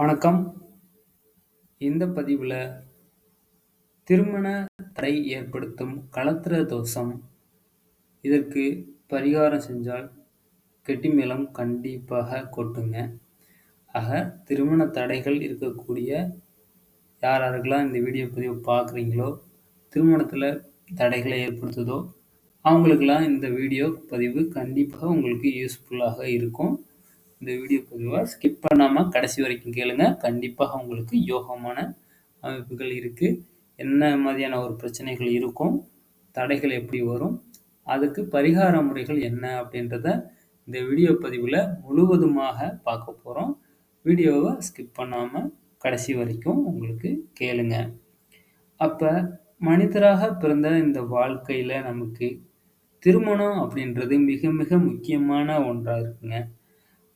வணக்கம். இந்த பதிவில் திருமண தடை ஏற்படுத்தும் களத்திர தோஷம். இதற்கு பரிகாரம் செஞ்சால் கெட்டிமேளம் கண்டிப்பாக கொட்டுங்க. ஆக திருமண தடைகள் இருக்கக்கூடிய யார் யாருக்கெல்லாம் இந்த வீடியோ பதிவு பார்க்குறீங்களோ, திருமணத்தில் தடைகளை ஏற்படுத்துதோ, அவங்களுக்கெல்லாம் இந்த வீடியோ பதிவு கண்டிப்பாக உங்களுக்கு யூஸ்ஃபுல்லாக இருக்கும். இந்த வீடியோ பதிவை ஸ்கிப் பண்ணாமல் கடைசி வரைக்கும் கேளுங்க. கண்டிப்பாக உங்களுக்கு யோகமான அமைப்புகள் இருக்குது என்ன மாதிரியான ஒரு பிரச்சனைகள் இருக்கும்? தடைகள் எப்படி வரும்? அதுக்கு பரிகார முறைகள் என்ன? அப்படின்றத இந்த வீடியோ பதிவில் முழுவதுமாக பார்க்க போகிறோம் வீடியோவை ஸ்கிப் பண்ணாமல் கடைசி வரைக்கும் உங்களுக்கு கேளுங்க. அப்போ மனிதராக பிறந்த இந்த வாழ்க்கையில் நமக்கு திருமணம் அப்படின்றது மிக மிக முக்கியமான ஒன்றாக இருக்குங்க.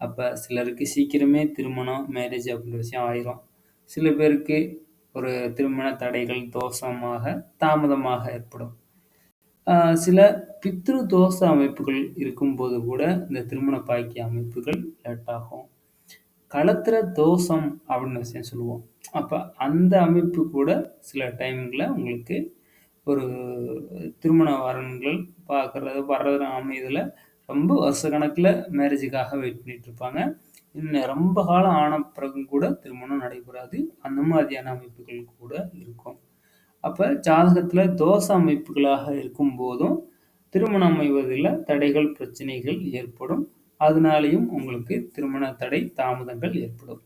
அப்போ சிலருக்கு சீக்கிரமே திருமணம், மேரேஜ் அப்படின்ற விஷயம் ஆயிரும். சில பேருக்கு ஒரு திருமண தடைகள், தோஷமாக தாமதமாக ஏற்படும். சில பித்ரு தோஷ அமைப்புகள் இருக்கும்போது கூட இந்த திருமண பாக்கிய அமைப்புகள் லேட் ஆகும். களத்திர தோஷம் அப்படின்னு விஷயம் சொல்லுவோம். அப்போ அந்த அமைப்பு கூட சில டைம்ல உங்களுக்கு ஒரு திருமண வரன்கள் பார்க்கறது வர்றது அமைதியில் ரொம்ப வருஷ கணக்குல மேரேஜுக்காக வெயிட் பண்ணிட்டு இருப்பாங்க. இன்னும் ரொம்ப காலம் ஆன பிறகும் கூட திருமணம் நடைபெறாது. அந்த மாதிரியான அமைப்புகள் கூட இருக்கும். அப்ப ஜாதகத்துல தோஷ அமைப்புகளாக இருக்கும்போதும் திருமணம் அமைவதில் தடைகள், பிரச்சனைகள் ஏற்படும். அதனாலேயும் உங்களுக்கு திருமண தடை, தாமதங்கள் ஏற்படும்.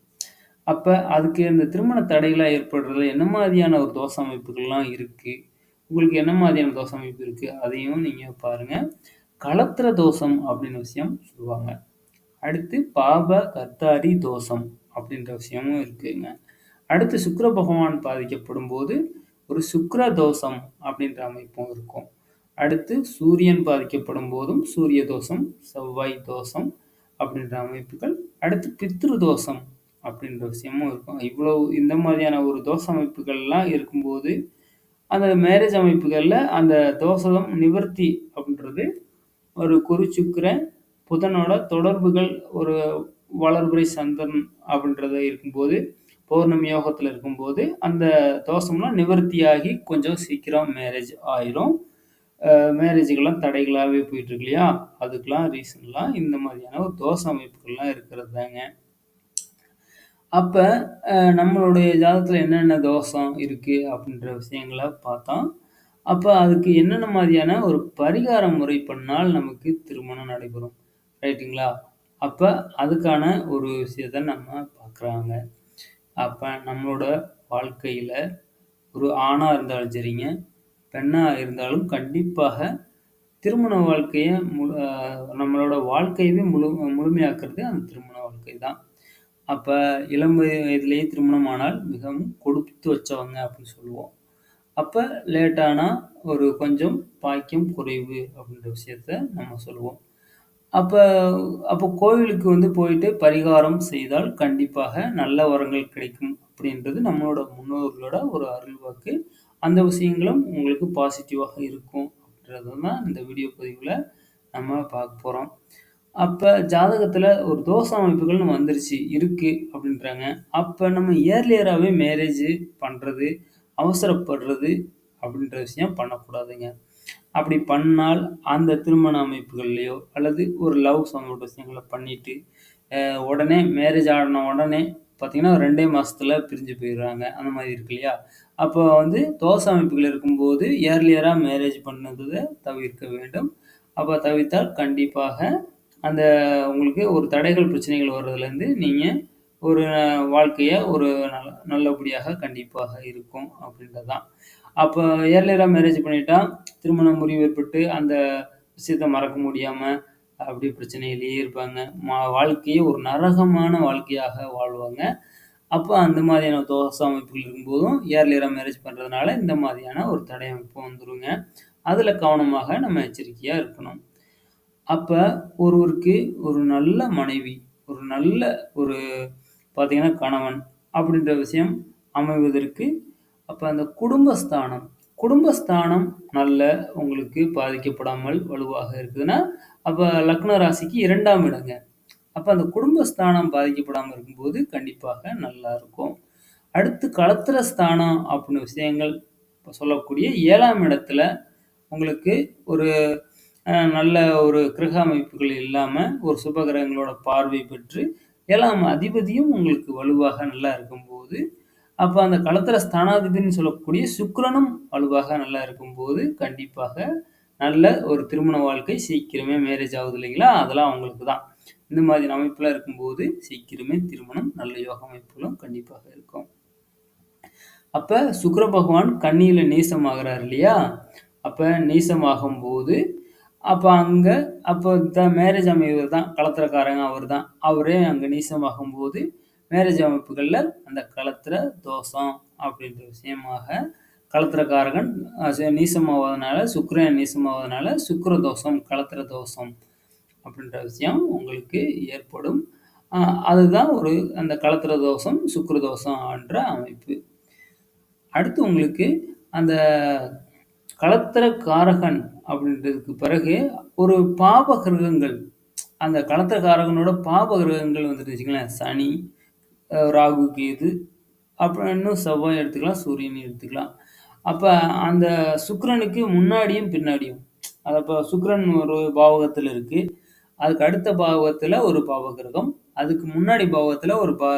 அப்ப அதுக்கு இந்த திருமண தடைகளாக ஏற்படுறதுல என்ன மாதிரியான ஒரு தோஷ அமைப்புகள்லாம் இருக்கு? உங்களுக்கு என்ன மாதிரியான தோஷ அமைப்பு இருக்கு? அதையும் நீங்க பாருங்க. கலத்திர தோஷம் அப்படின்னு விஷயம் சொல்லுவாங்க. அடுத்து பாப கர்த்தாரி தோஷம் அப்படின்ற விஷயமும் இருக்குங்க. அடுத்து சுக்கர பகவான் பாதிக்கப்படும் போது ஒரு சுக்கர தோஷம் அப்படின்ற அமைப்பும் இருக்கும். அடுத்து சூரியன் பாதிக்கப்படும் போதும் சூரிய தோஷம், செவ்வாய் தோஷம் அப்படின்ற அமைப்புகள். அடுத்து பித்ரு தோஷம் அப்படின்ற விஷயமும் இருக்கும். இவ்வளவு இந்த மாதிரியான ஒரு தோஷ அமைப்புகள்லாம் இருக்கும்போது, அந்த மேரேஜ் அமைப்புகளில் அந்த தோஷம் நிவர்த்தி அப் ஒரு குரு, புதனோட தொடர்புகள் ஒரு வளர்புரை சந்திரன் அப்படின்றது இருக்கும்போது, பௌர்ணமி யோகத்தில் இருக்கும்போது, அந்த தோஷம்லாம் நிவர்த்தியாகி கொஞ்சம் சீக்கிரம் மேரேஜ் ஆயிரும். மேரேஜுக்கெல்லாம் தடைகளாகவே போயிட்டு இல்லையா? அதுக்கெல்லாம் ரீசன்லாம் இந்த மாதிரியான ஒரு தோஷ அமைப்புகள்லாம் இருக்கிறது தாங்க. அப்போ நம்மளுடைய ஜாதத்தில் என்னென்ன தோஷம் இருக்குது அப்படின்ற விஷயங்களை பார்த்தோம். அப்போ அதுக்கு என்னென்ன மாதிரியான ஒரு பரிகார முறை பண்ணால் நமக்கு திருமணம் நடைபெறும். ரைட்டுங்களா? அப்ப அதுக்கான ஒரு விஷயத்த நம்ம பார்க்குறாங்க. அப்ப நம்மளோட வாழ்க்கையில ஒரு ஆணா இருந்தாலும் சரிங்க, பெண்ணா இருந்தாலும் கண்டிப்பாக திருமண வாழ்க்கைய முழு அ நம்மளோட வாழ்க்கையவே முழு முழுமையாக்குறது அந்த திருமண வாழ்க்கை தான். அப்ப இளம் வயதிலேயே திருமணம் ஆனால் மிகவும் கொடுத்து வச்சவங்க அப்படின்னு சொல்லுவோம். அப்போ லேட்டானா ஒரு கொஞ்சம் பாக்கியம் குறைவு அப்படின்ற விஷயத்த நம்ம சொல்லுவோம். அப்போ அப்போ கோவிலுக்கு வந்து போயிட்டு பரிகாரம் செய்தால் கண்டிப்பாக நல்ல வரங்கள் கிடைக்கும் அப்படின்றது நம்மளோட முன்னோர்களோட ஒரு அருள்வாக்கு. அந்த விஷயங்களும் உங்களுக்கு பாசிட்டிவாக இருக்கும் அப்படின்றத தான் இந்த வீடியோ பதிவில் நம்ம பார்க்க போகிறோம் அப்போ ஜாதகத்தில் ஒரு தோஷ அமைப்புகள்னு வந்துருச்சு, இருக்குது அப்படின்றாங்க. அப்போ நம்ம இயர்லியராகவே மேரேஜ் பண்ணுறது அவசரப்படுறது அப்படின்ற விஷயம் பண்ணக்கூடாதுங்க. அப்படி பண்ணால் அந்த திருமண அமைப்புகள்லையோ அல்லது ஒரு லவ் சம்மந்தப்பட்ட விஷயங்களை பண்ணிட்டு, உடனே மேரேஜ் ஆன உடனே பார்த்தீங்கன்னா, 2டே மாசத்துல பிரிஞ்சு போயிடுறாங்க. அந்த மாதிரி இருக்கு இல்லையா? அப்போ வந்து தோசை அமைப்புகள் இருக்கும்போது ஏர்லியராக மேரேஜ் பண்ணதை தவிர்க்க வேண்டும். அப்போ தவிர்த்தால் கண்டிப்பாக அந்த உங்களுக்கு ஒரு தடைகள், பிரச்சனைகள் வர்றதுலேருந்து நீங்கள் ஒரு வாழ்க்கையை ஒரு நல்ல நல்லபடியாக கண்டிப்பாக இருக்கும் அப்படின்றது தான். அப்போ இயர்லியரா மேரேஜ் பண்ணிட்டா, திருமணம் முறிவு ஏற்பட்டு அந்த விஷயத்த மறக்க முடியாமல் அப்படியே பிரச்சனையிலேயே இருப்பாங்க. மா வாழ்க்கையே ஒரு நரகமான வாழ்க்கையாக வாழ்வாங்க. அப்போ அந்த மாதிரியான தோசை அமைப்புகள் இருக்கும்போதும் இயர்லியரா மேரேஜ் பண்ணுறதுனால இந்த மாதிரியான ஒரு தடை அமைப்பு வந்துருங்க. அதில் கவனமாக நம்ம எச்சரிக்கையாக இருக்கணும். அப்போ ஒருவருக்கு ஒரு நல்ல மனைவி, ஒரு நல்ல ஒரு பார்த்தீங்கன்னா கணவன் அப்படின்ற விஷயம் அமைவதற்கு அப்போ அந்த குடும்பஸ்தானம் குடும்பஸ்தானம் நல்ல உங்களுக்கு பாதிக்கப்படாமல் வலுவாக இருக்குதுன்னா, அப்போ லக்ன ராசிக்கு இரண்டாம் இடங்க. அப்போ அந்த குடும்பஸ்தானம் பாதிக்கப்படாமல் இருக்கும்போது கண்டிப்பாக நல்லா இருக்கும். அடுத்து களத்திர ஸ்தானம் அப்படின்னு விஷயங்கள் இப்போ சொல்லக்கூடிய ஏழாம் இடத்துல உங்களுக்கு ஒரு நல்ல ஒரு கிரக அமைப்புகள் இல்லாமல் ஒரு சுபகிரகங்களோட பார்வை பெற்று ஏழாம் அதிபதியும் உங்களுக்கு வலுவாக நல்லா இருக்கும்போது, அப்போ அந்த களத்திர ஸ்தானாதிபதினு சொல்லக்கூடிய சுக்கரனும் வலுவாக நல்லா இருக்கும்போது, கண்டிப்பாக நல்ல ஒரு திருமண வாழ்க்கை சீக்கிரமே மேரேஜ் ஆகுது இல்லைங்களா? அதெல்லாம் அவங்களுக்கு தான். இந்த மாதிரி அமைப்புலாம் இருக்கும்போது, சீக்கிரமே திருமணம் நல்ல யோக அமைப்புகளும் கண்டிப்பாக இருக்கும். அப்போ சுக்கர பகவான் கண்ணியில் நீசமாகிறார் இல்லையா? அப்போ நீசமாகும் போது அப்போ அங்கே அப்போ இந்த மேரேஜ் அமைவர் தான் களத்திரக்காரங்க அவர் தான். அவரே அங்கே நீசமாகும்போது, மேரேஜ் அமைப்புகளில் அந்த களத்திர தோஷம் அப்படின்ற விஷயமாக களத்திரக்காரகன் ச நீசமாவதனால சுக்கிரன் நீசமாவதனால சுக்கிர தோஷம், களத்திர தோஷம் அப்படின்ற விஷயம் உங்களுக்கு ஏற்படும். அதுதான் ஒரு அந்த களத்திர தோஷம், சுக்கர தோஷம் என்ற அமைப்பு. அடுத்து உங்களுக்கு அந்த களத்திர காரகன் அப்படின்றதுக்கு பிறகு ஒரு பாப கிரகங்கள் அந்த களத்தக்காரகனோட பாப கிரகங்கள் வந்துட்டு வச்சுக்கலாம் சனி, ராகு, கேது அப்புறம் இன்னும் செவ்வாய் எடுத்துக்கலாம், சூரியன் எடுத்துக்கலாம். அப்போ அந்த சுக்கரனுக்கு முன்னாடியும், பின்னாடியும் அது அப்ப சுக்கிரன் ஒரு பாவகத்தில் இருக்குது அதுக்கு அடுத்த பாவகத்தில் ஒரு பாவ கிரகம். அதுக்கு முன்னாடி பாவகத்தில் ஒரு பா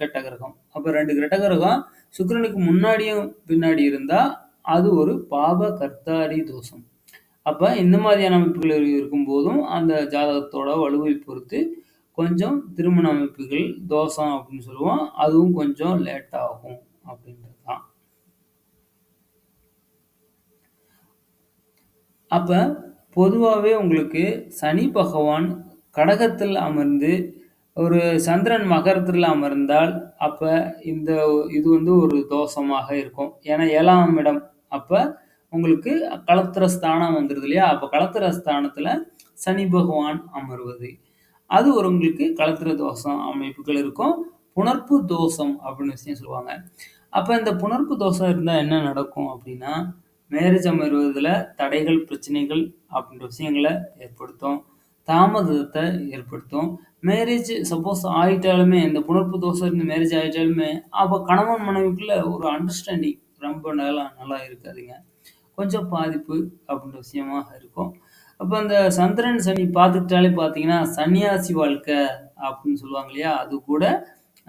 கெட்ட கிரகம். அப்போ ரெண்டு கெட்ட கிரகம் சுக்கரனுக்கு முன்னாடியும், பின்னாடி இருந்தால் அது ஒரு பாப கர்த்தாரி தோஷம். அப்ப இந்த மாதிரியான அமைப்புகள் இருக்கும்போதும், அந்த ஜாதகத்தோட வலுவை பொறுத்து கொஞ்சம் திருமண அமைப்புகள் தோஷம் அப்படின்னு சொல்லுவோம். அதுவும் கொஞ்சம் லேட் ஆகும் அப்படின்றது தான். அப்ப பொதுவாவே உங்களுக்கு சனி பகவான் கடகத்தில் அமர்ந்து, ஒரு சந்திரன் மகரத்தில் அமர்ந்தால், அப்ப இந்த இது வந்து ஒரு தோஷமாக இருக்கும். ஏன்னா ஏழாம் இடம். அப்போ உங்களுக்கு களத்திர ஸ்தானம் வந்துடுது இல்லையா? அப்போ களத்திர ஸ்தானத்தில் சனி பகவான் அமர்வது. அது ஒரு உங்களுக்கு களத்திர தோஷம் அமைப்புகள் இருக்கும். புணர்ப்பு தோஷம் அப்படின்னு விஷயம் சொல்லுவாங்க. அப்போ இந்த புணர்ப்பு தோஷம் இருந்தால் என்ன நடக்கும் அப்படின்னா, மேரேஜ் அமர்வதில் தடைகள், பிரச்சனைகள் அப்படின்ற விஷயங்களை ஏற்படுத்தும். தாமதத்தை ஏற்படுத்தும். மேரேஜ் சப்போஸ் ஆயிட்டாலுமே இந்த புணர்ப்பு தோஷம் இருந்து மேரேஜ் ஆயிட்டாலுமே, அப்போ கணவன் மனைவிக்குள்ள ஒரு அண்டர்ஸ்டாண்டிங் ரொம்ப நல்லா நல்லா இருக்காதுங்க. கொஞ்சம் பாதிப்பு அப்படின்ற விஷயமாக இருக்கும். அப்போ அந்த சந்திரன், சனி பார்த்துக்கிட்டாலே பார்த்தீங்கன்னா, சன்னியாசி வாழ்க்கை அப்படின்னு சொல்லுவாங்க இல்லையா? அது கூட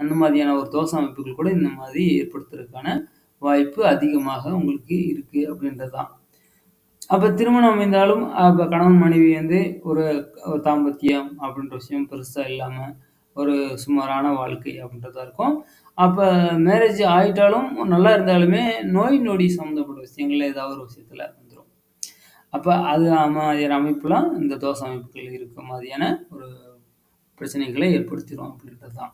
அந்த மாதிரியான ஒரு தோஷ அமைப்புகள் கூட இந்த மாதிரி ஏற்படுத்துறதுக்கான வாய்ப்பு அதிகமாக உங்களுக்கு இருக்குது அப்படின்றது தான். அப்போ திருமணம் அமைந்தாலும், அப்போ கணவன் மனைவி வந்து ஒரு தாம்பத்தியம் அப்படின்ற விஷயம் பெருசாக இல்லாமல் ஒரு சுமாரான வாழ்க்கை அப்படின்றதா இருக்கும். அப்போ மேரேஜ் ஆயிட்டாலும் நல்லா இருந்தாலுமே, நோய் நொடி சம்மந்தப்பட்ட விஷயங்கள்ல ஏதாவது ஒரு விஷயத்துல வந்துடும் அப்ப அது மாதிரியான அமைப்புலாம் இந்த தோஷ அமைப்புகள் இருக்க மாதிரியான ஒரு பிரச்சனைகளை ஏற்படுத்திடும் அப்படின்றது தான்.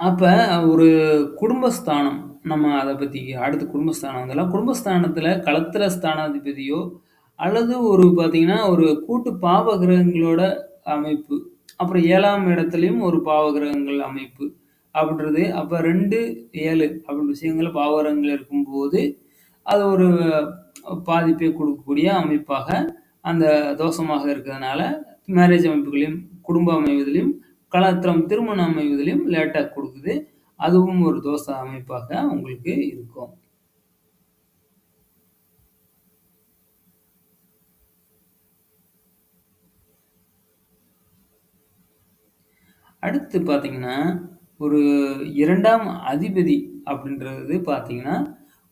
அப்ப ஒரு குடும்பஸ்தானம் நம்ம அதை பற்றி அடுத்து குடும்பஸ்தானம் வந்துடலாம். குடும்பஸ்தானத்தில் களத்திர ஸ்தானாதிபதியோ, அல்லது ஒரு பார்த்தீங்கன்னா, ஒரு கூட்டு பாவ கிரகங்களோட அமைப்பு. அப்புறம் ஏழாம் இடத்துலையும் ஒரு பாவ கிரகங்கள் அமைப்பு. அப்படின்றது அப்போ ரெண்டு ஏழு அப்படின்ற விஷயங்கள் பாவ கிரகங்கள் இருக்கும்போது, அது ஒரு பாதிப்பை கொடுக்கக்கூடிய அமைப்பாக அந்த தோஷமாக இருக்கிறதுனால, மேரேஜ் அமைப்புகளையும், குடும்ப அமைவதிலையும் கலாத்திரம் திருமணம் அமைவதிலையும் லேட்டாக கொடுக்குது அதுவும் ஒரு தோஷ அமைப்பாக உங்களுக்கு இருக்கும். அடுத்து பார்த்தீங்கன்னா, ஒரு இரண்டாம் அதிபதி அப்படின்றது பார்த்தீங்கன்னா,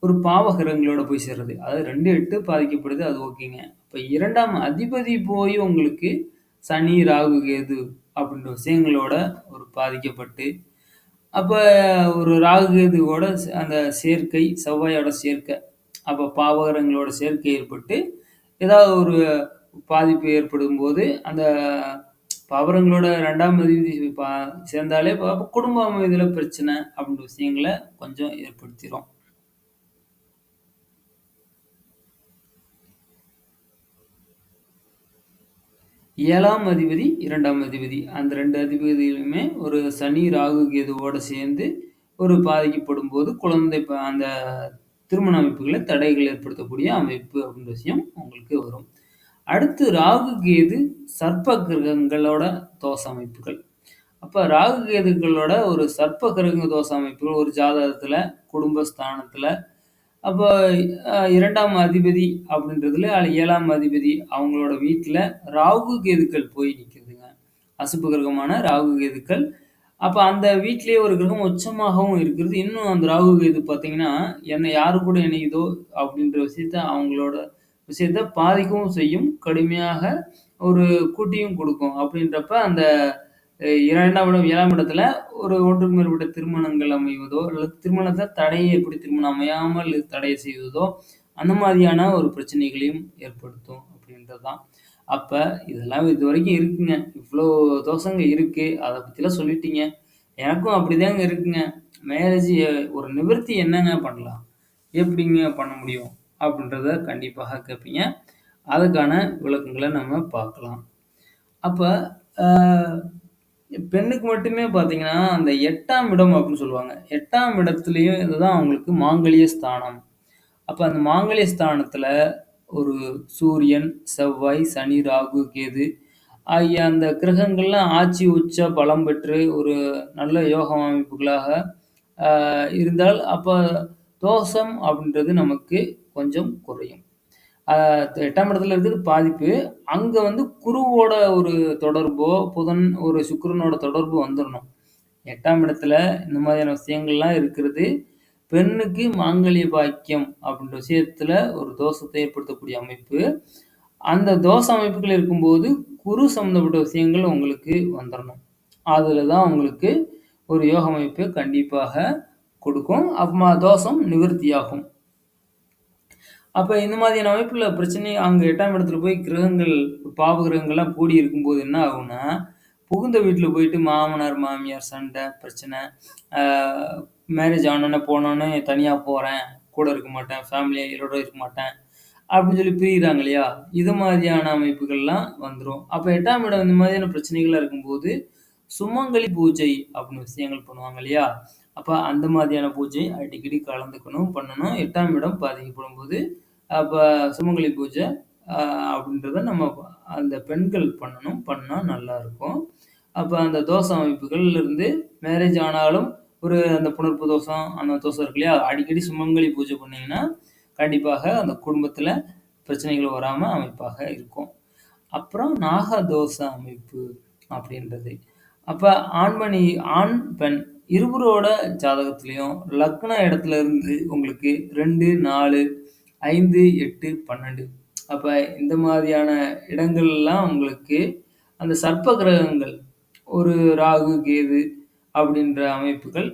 ஒரு பாவகிரகங்களோட போய் சேர்றது. அதாவது 2, 8 பாதிக்கப்படுது. அது ஓகேங்க. இப்ப 2ஆம் அதிபதி போய் உங்களுக்கு சனி, ராகு, கேது அப்படின்ற விஷயங்களோட ஒரு பாதிக்கப்பட்டு, அப்ப ஒரு ராகு, கேதுவோட அந்த சேர்க்கை, செவ்வாயோட சேர்க்கை. அப்ப பாவகிரகங்களோட சேர்க்கை ஏற்பட்டு, ஏதாவது ஒரு பாதிப்பு ஏற்படும்போது, அந்த பாவகங்களோட 2ஆம் அதிபதி பா சேர்ந்தாலே இப்போ குடும்ப அமைதியில பிரச்சனை அப்படின்ற விஷயங்களை கொஞ்சம் ஏற்படுத்திரும். ஏழாம் அதிபதி, இரண்டாம் அதிபதி. அந்த ரெண்டு அதிபதிகளுமே ஒரு சனி, ராகு, கேதுவோடு சேர்ந்து ஒரு பாதிக்கப்படும் போது குழந்தை ப அந்த திருமண அமைப்புகளை தடைகள் ஏற்படுத்தக்கூடிய அமைப்பு அப்படின்ற விஷயம் உங்களுக்கு வரும். அடுத்து ராகு, கேது, சர்ப்ப கிரகங்களோட தோஷ அமைப்புகள். அப்போ ராகு, கேதுக்களோட ஒரு சர்ப்ப கிரக தோஷ அமைப்புகள் ஒரு ஜாதகத்தில் குடும்பஸ்தானத்தில் அப்போ இரண்டாம் அதிபதி அப்படின்றதுல ஏழாம் அதிபதி அவங்களோட வீட்டில் ராகு, கேதுக்கள் போய் நிற்கிறதுங்க அசுப்பு கிரகமான ராகு, கேதுக்கள். அப்போ அந்த வீட்லேயே ஒரு கிரகம் உச்சமாகவும் இருக்கிறது. இன்னும் அந்த ராகு, கேது பார்த்தீங்கன்னா, என்னை யாரு கூட இணையுதோ அப்படின்ற விஷயத்த அவங்களோட விஷயத்த பாதிக்கவும் செய்யும். கடுமையாக ஒரு கூட்டியும் கொடுக்கும் அப்படின்றப்ப அந்த இரண்டாம் இடம், ஏழாம் இடத்துல ஒரு ஒன்றுக்கு மேற்பட்ட திருமணங்கள் அமைவதோ, அல்லது திருமணத்தை தடையை எப்படி திருமணம் அமையாமல் தடை செய்வதோ, அந்த மாதிரியான ஒரு பிரச்சனைகளையும் ஏற்படுத்தும் அப்படின்றது தான். அப்போ இதெல்லாம் இது வரைக்கும் இருக்குங்க. இவ்வளோ தோஷங்க இருக்குது அதை பற்றிலாம் சொல்லிட்டீங்க. எனக்கும் அப்படிதாங்க இருக்குங்க. மேரேஜ் ஒரு நிவர்த்தி என்னங்க பண்ணலாம்? எப்படிங்க பண்ண முடியும்? அப்படின்றத கண்டிப்பாக கேட்பீங்க. அதுக்கான விளக்கங்களை நம்ம பார்க்கலாம். அப்போ பெண்ணுக்கு மட்டுமே பார்த்தீங்கன்னா, அந்த எட்டாம் இடம் அப்படின்னு சொல்லுவாங்க. எட்டாம் இடத்துலையும் இதுதான் அவங்களுக்கு மாங்கலிய ஸ்தானம். அப்போ அந்த மாங்கலிய ஸ்தானத்தில் ஒரு சூரியன், செவ்வாய், சனி, ராகு, கேது ஆகிய அந்த கிரகங்கள்லாம் ஆட்சி உச்ச பலம் பெற்று ஒரு நல்ல யோக அமைப்புகளாக இருந்தால், அப்போ தோஷம் அப்படின்றது நமக்கு கொஞ்சம் குறையும். எட்டாம் இடத்துல இருக்கிறது பாதிப்பு. அங்கே வந்து குருவோட ஒரு தொடர்போ, புதன் ஒரு சுக்கரனோட தொடர்பு வந்துடணும் எட்டாம் இடத்துல இந்த மாதிரியான விஷயங்கள்லாம் இருக்கிறது. பெண்ணுக்கு மாங்கல்ய பாக்கியம் அப்படின்ற விஷயத்துல ஒரு தோஷத்தை ஏற்படுத்தக்கூடிய அமைப்பு. அந்த தோஷ அமைப்புகள் இருக்கும்போது, குரு சம்மந்தப்பட்ட விஷயங்கள் உங்களுக்கு வந்துடணும் அதில் தான் உங்களுக்கு ஒரு யோக அமைப்பு கண்டிப்பாக கொடுக்கும். அப்ப தோஷம் நிவர்த்தியாகும். அப்ப இந்த மாதிரியான அமைப்புல பிரச்சனை அங்க 8ஆம் இடத்துல போய் கிரகங்கள், பாவ கிரகங்கள்லாம் கூடி இருக்கும்போது என்ன ஆகும்னா, புகுந்த வீட்ல போயிட்டு மாமனார், மாமியார் சண்டை, பிரச்சனை. அ மேரேஜ் ஆனோனே, போனோனே தனியா போறேன். கூட இருக்க மாட்டேன். ஃபேமிலியோட இருக்க மாட்டேன். அப்படின்னு சொல்லி பிரியிறாங்க இல்லையா? இது மாதிரியான அமைப்புகள்லாம் வந்துரும். அப்ப 8ஆம் இடம் இந்த மாதிரியான பிரச்சனைகள்லாம் இருக்கும்போது, சுமங்கலி பூஜை அப்படின்னு விஷயங்கள் பண்ணுவாங்க இல்லையா? அப்போ அந்த மாதிரியான பூஜை அடிக்கடி கலந்துக்கணும், பண்ணணும். எட்டாம் இடம் பாதிக்கப்படும்போது, அப்போ சுமங்கலி பூஜை அப்படின்றத நம்ம அந்த பெண்கள் பண்ணணும். பண்ணால் நல்லாயிருக்கும் அப்போ அந்த தோசை அமைப்புகள்லேருந்து மேரேஜ் ஆனாலும் ஒரு அந்த புணர்ப்பு தோஷம், அந்த தோசை இருக்கு இல்லையா? அடிக்கடி சுமங்கலி பூஜை பண்ணிங்கன்னா கண்டிப்பாக அந்த குடும்பத்தில் பிரச்சனைகள் வராமல் அமைப்பாக இருக்கும். அப்புறம் நாகதோஷ அமைப்பு அப்படின்றது. அப்போ ஆண்மணி ஆண், பெண் இருவரோட ஜாதகத்திலயும் லக்ன இடத்துல இருந்து உங்களுக்கு 2, 4, 5, 8, 12 அப்ப இந்த மாதிரியான இடங்கள்லாம் உங்களுக்கு அந்த சர்ப்ப கிரகங்கள் ஒரு ராகு, கேது அப்படின்ற அமைப்புகள்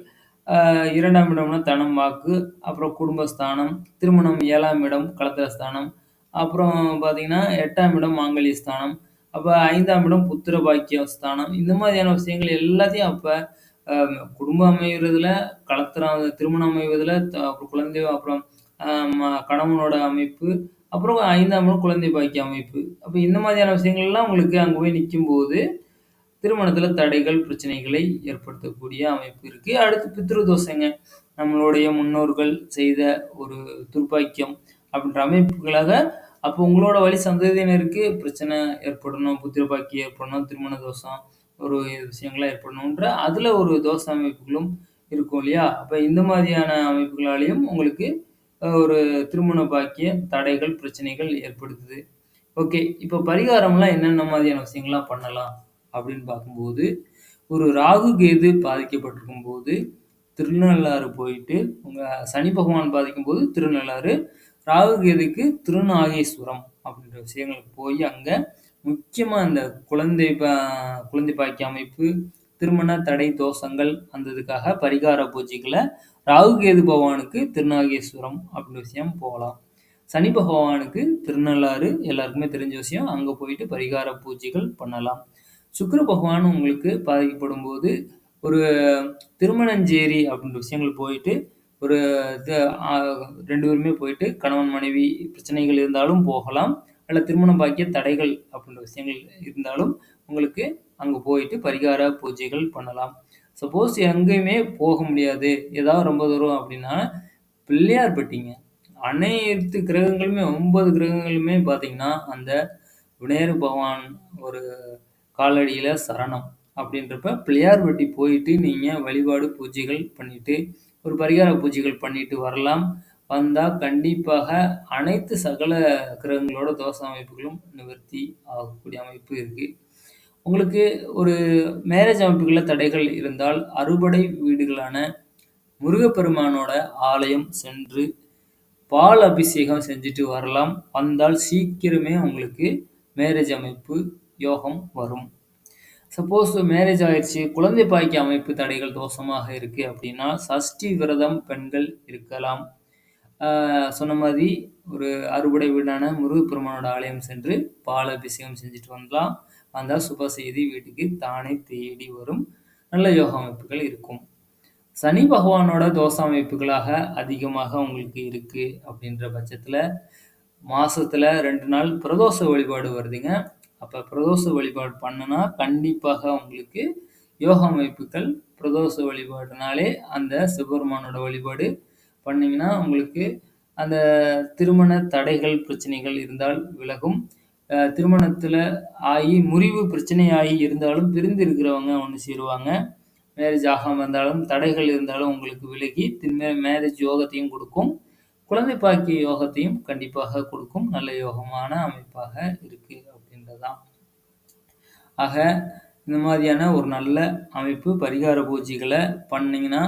ஆஹ் இரண்டாம் இடம்னா தனம், வாக்கு, அப்புறம் குடும்பஸ்தானம், திருமணம் ஏழாம் இடம் கலத்திர ஸ்தானம், அப்புறம் பார்த்தீங்கன்னா எட்டாம் இடம் மாங்கல்ய ஸ்தானம், அப்ப ஐந்தாம் இடம் புத்திர பாக்கிய ஸ்தானம். இந்த மாதிரியான விஷயங்கள் எல்லாத்தையும் அப்ப குடும்பம் அமைகிறதுல கலத்துறாங்க திருமணம் அமைவதில் த அப்புறம் குழந்தை அப்புறம் ம கணவனோட அமைப்பு, அப்புறம் ஐந்தாம் இடம் குழந்தை பாக்கிய அமைப்பு. அப்போ இந்த மாதிரியான விஷயங்கள்லாம் உங்களுக்கு அங்கே போய் நிற்கும்போது திருமணத்தில் தடைகள், பிரச்சனைகளை ஏற்படுத்தக்கூடிய அமைப்பு இருக்குது அடுத்து பித்ரு தோஷங்க. நம்மளுடைய முன்னோர்கள் செய்த ஒரு துர்ப்பாக்கியம் அப்படின்ற அமைப்புகளாக அப்போ உங்களோட வழி சந்ததியினருக்கு பிரச்சனை ஏற்படணும், புத்திரபாக்கி ஏற்படணும், திருமண தோஷம், ஒரு விஷயங்கள்லாம் ஏற்படணுன்ற அதில் ஒரு தோஷ அமைப்புகளும் இருக்கும் இல்லையா? அப்ப இந்த மாதிரியான அமைப்புகளாலயும் உங்களுக்கு அ ஒரு திருமண பாக்கிய தடைகள், பிரச்சனைகள் ஏற்படுத்துது. ஓகே. இப்ப பரிகாரம்லாம் என்னென்ன மாதிரியான விஷயங்கள்லாம் பண்ணலாம்? அப்படின்னு பார்க்கும்போது, ஒரு ராகு, கேது பாதிக்கப்பட்டிருக்கும்போது, திருநள்ளாறு போயிட்டு, உங்க சனி பகவான் பாதிக்கும்போது திருநள்ளாறு, ராகு, கேதுக்கு திருநாகேஸ்வரம் அப்படின்ற விஷயங்களுக்கு போய் அங்க முக்கியமாக அந்த குழந்தை பா குழந்தை பாக்கிய அமைப்பு, திருமண தடை தோஷங்கள் அந்த இதுக்காக பரிகார பூஜைகளை ராகு, கேது பகவானுக்கு திருநாகேஸ்வரம் அப்படின்ற விஷயம் போகலாம். சனி பகவானுக்கு திருநள்ளாறு எல்லாருக்குமே தெரிஞ்ச விஷயம். அங்கே போயிட்டு பரிகார பூஜைகள் பண்ணலாம். சுக்கர பகவான் உங்களுக்கு பாதிக்கப்படும் போது ஒரு திருமணஞ்சேரி அப்படின்ற விஷயங்கள் போயிட்டு, ஒரு இது ரெண்டு பேருமே போயிட்டு கணவன், மனைவி பிரச்சனைகள் இருந்தாலும் போகலாம். அல்ல திருமணம் பாக்கிய தடைகள் அப்படின்ற விஷயங்கள் இருந்தாலும், உங்களுக்கு அங்கே போயிட்டு பரிகார பூஜைகள் பண்ணலாம். சப்போஸ் எங்கேயுமே போக முடியாது, ஏதாவது ரொம்ப தூரம் அப்படின்னா, பிள்ளையார்பட்டிங்க. அனைத்து கிரகங்களுமே ஒன்பது கிரகங்களுமே பார்த்தீங்கன்னா, அந்த விநாயகர் பகவான் ஒரு காலடியில் சரணம் அப்படின்றப்ப பிள்ளையார்பட்டி போயிட்டு நீங்கள் வழிபாடு பூஜைகள் பண்ணிவிட்டு ஒரு பரிகார பூஜைகள் பண்ணிட்டு வரலாம் வந்தால் கண்டிப்பாக அனைத்து சகல கிரகங்களோட தோஷ அமைப்புகளும் நிவர்த்தி ஆகக்கூடிய அமைப்பு இருக்குது உங்களுக்கு ஒரு மேரேஜ் அமைப்புகளில் தடைகள் இருந்தால் அறுபடை வீடுகளான முருகப்பெருமானோட ஆலயம் சென்று பால் அபிஷேகம் செஞ்சுட்டு வரலாம். வந்தால் சீக்கிரமே உங்களுக்கு மேரேஜ் அமைப்பு யோகம் வரும். சப்போஸ் மேரேஜ் ஆயிடுச்சு குழந்தை பாய்க்கு அமைப்பு தடைகள் தோஷமாக இருக்குது அப்படின்னா சஷ்டி விரதம் பெண்கள் இருக்கலாம். சொன்ன மாதிரி ஒரு அறுபடை வீடான முருகப்பெருமானோட ஆலயம் சென்று பால் அபிஷேகம் செஞ்சுட்டு வந்தலாம். வந்தால் சுப செய்தி வீட்டுக்கு தானே தேடி வரும். நல்ல யோக அமைப்புகள் இருக்கும். சனி பகவானோட தோசை அமைப்புகளாக அதிகமாக உங்களுக்கு இருக்குது அப்படின்ற பட்சத்தில் மாதத்தில் ரெண்டு நாள் பிரதோஷ வழிபாடு வருதுங்க. அப்போ பிரதோஷ வழிபாடு பண்ணுனா கண்டிப்பாக உங்களுக்கு யோக அமைப்புகள் பிரதோஷ வழிபாடுனாலே அந்த சிவபெருமானோட வழிபாடு பண்ணிங்கன்னா உங்களுக்கு அந்த திருமண தடைகள் பிரச்சனைகள் இருந்தால் விலகும். திருமணத்தில் ஆகி முறிவு பிரச்சனை ஆகி இருந்தாலும் பிரிந்து இருக்கிறவங்க ஒன்று சேருவாங்க. மேரேஜ் ஆகாமல் இருந்தாலும் தடைகள் இருந்தாலும் உங்களுக்கு விலகி திரும்ப மேரேஜ் யோகத்தையும் கொடுக்கும். குழந்தை பாக்கிய யோகத்தையும் கண்டிப்பாக கொடுக்கும். நல்ல யோகமான அமைப்பாக இருக்குது அப்படின்றதான் ஆக இந்த மாதிரியான ஒரு நல்ல அமைப்பு பரிகார பூஜைகளை பண்ணிங்கன்னா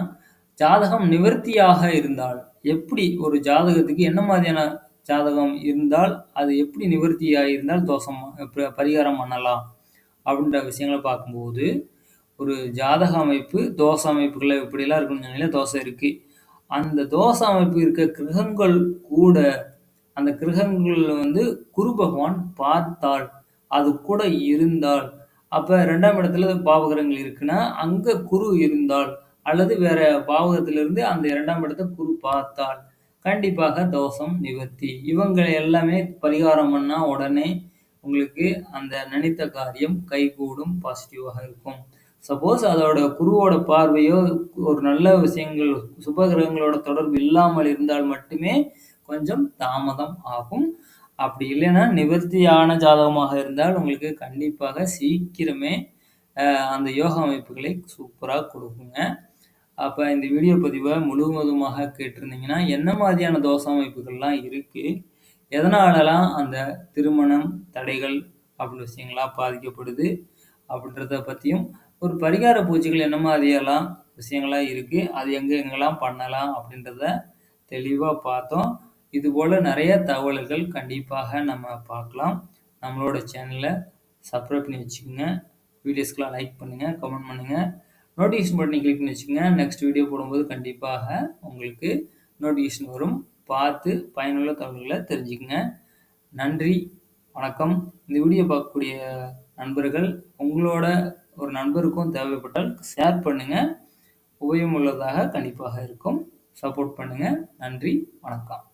ஜாதகம் நிவர்த்தியாக இருந்தால் எப்படி ஒரு ஜாதகத்துக்கு என்ன மாதிரியான ஜாதகம் இருந்தால் அது எப்படி நிவர்த்தியாக இருந்தால் தோஷம் பரிகாரம் பண்ணலாம் அப்படின்ற விஷயங்களை பார்க்கும்போது ஒரு ஜாதக அமைப்பு தோசை அமைப்புகளை இப்படிலாம் இருக்குன்னு சொன்னாலே தோசை இருக்குது அந்த தோசை அமைப்பு இருக்க கிரகங்கள் கூட அந்த கிரகங்கள் வந்து குரு பகவான் பார்த்தால் அது கூட இருந்தால் அப்போ ரெண்டாம் இடத்துல பாவகிரகங்கள் இருக்குன்னா அங்கே குரு இருந்தால் அல்லது வேற பாவகத்திலிருந்து அந்த இரண்டாம் இடத்தை குரு பார்த்தால் கண்டிப்பாக தோஷம் நிவர்த்தி. இவங்களை எல்லாமே பரிகாரம் பண்ணால் உடனே உங்களுக்கு அந்த நினைத்த காரியம் கைகூடும் பாசிட்டிவாக இருக்கும். சப்போஸ் அதோட குருவோட பார்வையோ ஒரு நல்ல விஷயங்கள் சுபகிரகங்களோட தொடர்பு இல்லாமல் இருந்தால் மட்டுமே கொஞ்சம் தாமதம் ஆகும். அப்படி இல்லைன்னா நிவர்த்தியான ஜாதகமாக இருந்தால் உங்களுக்கு கண்டிப்பாக சீக்கிரமே அந்த யோகா அமைப்புகளை சூப்பராக கொடுக்குங்க. அப்போ இந்த வீடியோ பதிவை முழுவதுமாக கேட்டிருந்தீங்கன்னா என்ன மாதிரியான தோசை அமைப்புகள்லாம் இருக்குது எதனாலலாம் அந்த திருமணம் தடைகள் அப்படி விஷயங்கள்லாம் பாதிக்கப்படுது? அப்படின்றத பற்றியும் ஒரு பரிகார பூஜைகள் என்ன மாதிரியெல்லாம் விஷயங்களாக இருக்குது அது எங்கே எங்கெல்லாம் பண்ணலாம் அப்படின்றத தெளிவாக பார்த்தோம். இதுபோல் நிறைய தகவல்கள் கண்டிப்பாக நம்ம பார்க்கலாம். நம்மளோட சேனலை சப்ஸ்கிரைப் பண்ணி வச்சுக்கோங்க. வீடியோஸ்க்கெலாம் லைக் பண்ணுங்கள் கமெண்ட் பண்ணுங்கள் நோட்டிஃபிகேஷன் பட்டனை கிளிக் பண்ணி வச்சுக்கோங்க. நெக்ஸ்ட் வீடியோ போடும்போது கண்டிப்பாக உங்களுக்கு நோட்டிஃபிகேஷன் வரும். பார்த்து பயனுள்ள தகவல்களை தெரிஞ்சுக்கங்க. நன்றி வணக்கம். இந்த வீடியோ பார்க்கக்கூடிய நண்பர்கள் உங்களோட ஒரு நண்பருக்கும் தேவைப்பட்டால் ஷேர் பண்ணுங்கள் உபயோகமுள்ளதாக கண்டிப்பாக இருக்கும். சப்போர்ட் பண்ணுங்கள் நன்றி வணக்கம்.